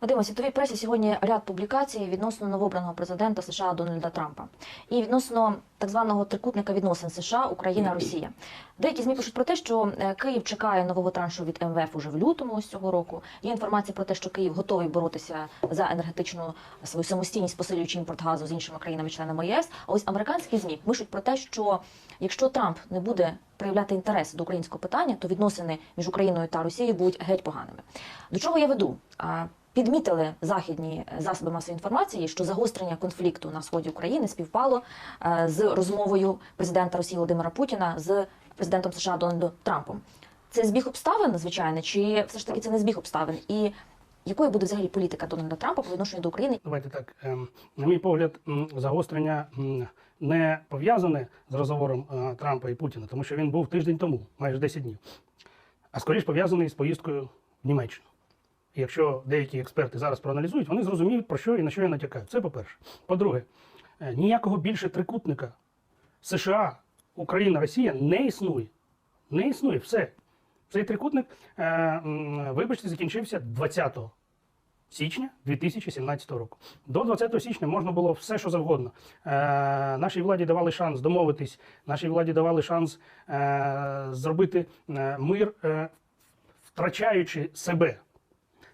Вадимо, світовій пресі сьогодні ряд публікацій відносно новообраного президента США Дональда Трампа і відносно так званого трикутника відносин США, Україна, Росія. Деякі змі пишуть про те, що е, Київ чекає нового траншу від МВФ уже в лютому ось цього року. Є інформація про те, що Київ готовий боротися за енергетичну свою самостійність, посилюючи імпорт газу з іншими країнами-членами ЄС. А ось американські змі пишуть про те, що якщо Трамп не буде проявляти інтерес до українського питання, то відносини між Україною та Росією будуть геть поганими. До чого я веду? Підмітили західні засоби масової інформації, що загострення конфлікту на сході України співпало е, з розмовою президента Росії Володимира Путіна з президентом США Дональдом Трампом. Це збіг обставин, звичайно, чи все ж таки це не збіг обставин? І якою буде взагалі політика Дональда Трампа по відношенню до України? Давайте так. ем, На мій погляд, загострення не пов'язане з розговором е, Трампа і Путіна, тому що він був тиждень тому, майже 10 днів, а скоріш пов'язаний з поїздкою в Німеччину. Якщо деякі експерти зараз проаналізують, вони зрозуміють, про що і на що я натякаю. Це по-перше. По-друге, е, ніякого більше трикутника США, Україна, Росія не існує. Не існує все. Цей трикутник, е, вибачте, закінчився 20 січня 2017 року. До 20 січня можна було все, що завгодно. Е, нашій владі давали шанс домовитись, нашій владі давали шанс зробити мир, втрачаючи себе.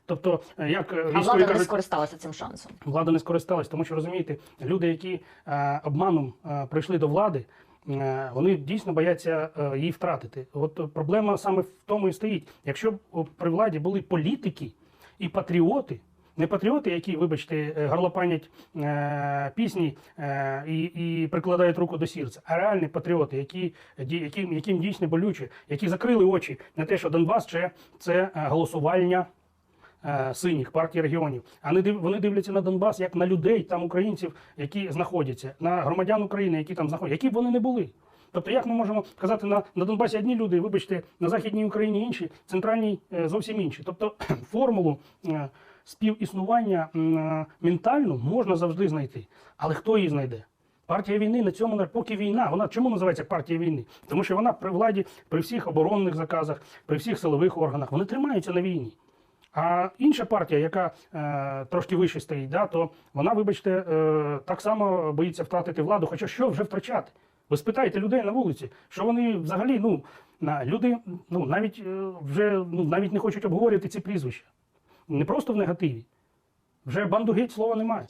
Тобто, е, як е, А військові влада не скористалася цим шансом. влада не скористалась, тому що розумієте, люди, які е, обманом е, прийшли до влади, е, вони дійсно бояться її втратити. От проблема саме в тому і стоїть. Якщо б при владі були політики і патріоти. Не патріоти, які, вибачте, горлопанять е, пісні е, і, і прикладають руку до серця, а реальні патріоти, які, ді- яким, яким дійсно болюче, які закрили очі на те, що Донбас це, це голосувальня е, синіх партій регіонів. Не див- вони дивляться на Донбас як на людей, там українців, які знаходяться, на громадян України, які там знаходяться, які б вони не були. Тобто, як ми можемо казати на, на Донбасі одні люди, вибачте, на Західній Україні інші, центральній е, зовсім інші. Тобто формулу е, співіснування е, ментальну можна завжди знайти. Але хто її знайде? Партія війни на цьому на- поки війна. Вона чому називається партія війни? Тому що вона при владі, при всіх оборонних заказах, при всіх силових органах, вони тримаються на війні. А інша партія, яка е, трошки вище стоїть, да, то вона, вибачте, е, так само боїться втратити владу. Хоча що вже втрачати? Ви спитаєте людей на вулиці, що вони взагалі, ну, люди ну, навіть е, вже ну, навіть не хочуть обговорювати ці прізвища. Не просто в негативі. Вже бандугеть слова немає.